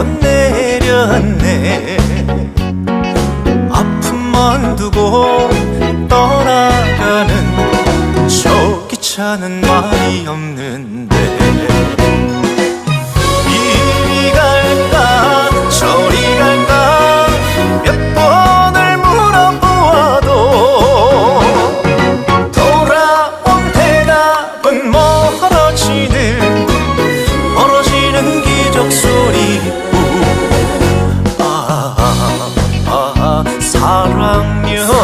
건네렸네. 아픔만 두고 떠나가는 저 기차는 말이 없는데. 이리 갈까 저리 갈까 몇 번을 물어보아도 돌아온 대답은 뭐 멀어지 on